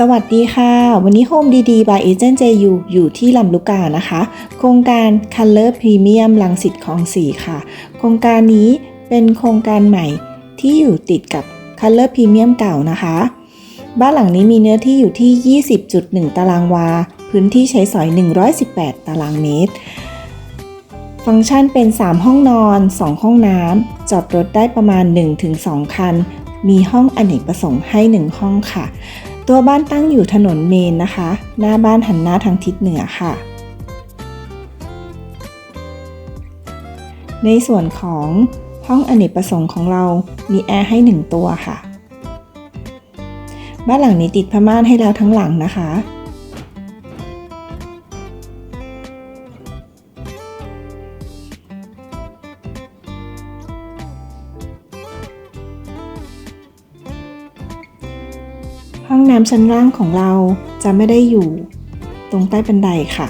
สวัสดีค่ะ วันนี้ Home ดีๆ by Agent JU อยู่ที่ลำลูกกานะคะ โครงการ Color Premium ลังสิตคลองสีค่ะ โครงการนี้เป็นโครงการใหม่ที่อยู่ติดกับ Color Premium เก่านะคะ บ้านหลังนี้มีเนื้อที่อยู่ที่ 20.1 ตารางวา พื้นที่ใช้สอย 118 ตารางเมตร ฟังก์ชันเป็น 3 ห้องนอน 2 ห้องน้ำจอดรถได้ประมาณ 1-2 คัน มีห้องอเนกประสงค์ให้ 1 ห้องค่ะ ตัวบ้านตั้งอยู่ถนนเมนนะคะ หน้าบ้านหันหน้าทางทิศเหนือค่ะ ในส่วนของห้องอเนกประสงค์ของเรา มีแอร์ให้ 1 ตัวค่ะ บ้านหลังนี้ติดพม่านให้แล้วทั้งหลังนะคะ ห้องน้ำชั้นล่างของเราจะไม่ได้อยู่ตรงใต้บันไดค่ะ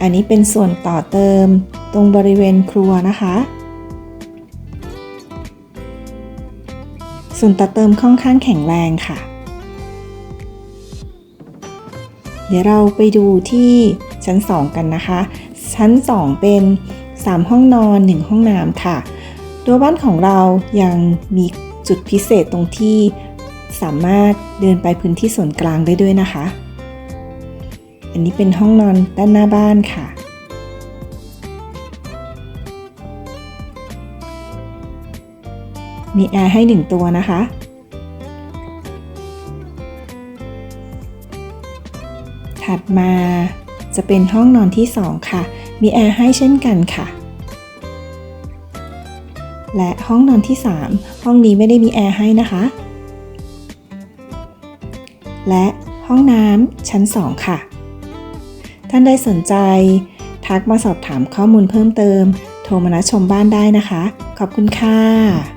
อันนี้เป็นส่วนต่อเติมตรงบริเวณครัวนะคะ ส่วนต่อเติมค่อนข้างแข็งแรงค่ะ เดี๋ยวเราไปดูที่ชั้น 2 กันนะคะ ชั้น 2 เป็น 3 ห้องนอน 1 ห้องน้ำค่ะ ตัวบ้านของเรายังมี จุดพิเศษตรงที่สามารถเดินไปพื้นที่ส่วนกลางได้ด้วยนะคะ อันนี้เป็นห้องนอนด้านหน้าบ้านค่ะ มีแอร์ให้หนึ่งตัวนะคะ ถัดมาจะเป็นห้องนอนที่2ค่ะ มีแอร์ให้เช่นกันค่ะ และห้องนอนที่ 3 ห้องนี้ไม่ได้มีแอร์ให้นะคะ และห้องน้ำชั้น 2 ค่ะ ท่านใดสนใจ ทักมาสอบถามข้อมูลเพิ่มเติม โทรมานัดชมบ้านได้นะคะ ขอบคุณค่ะ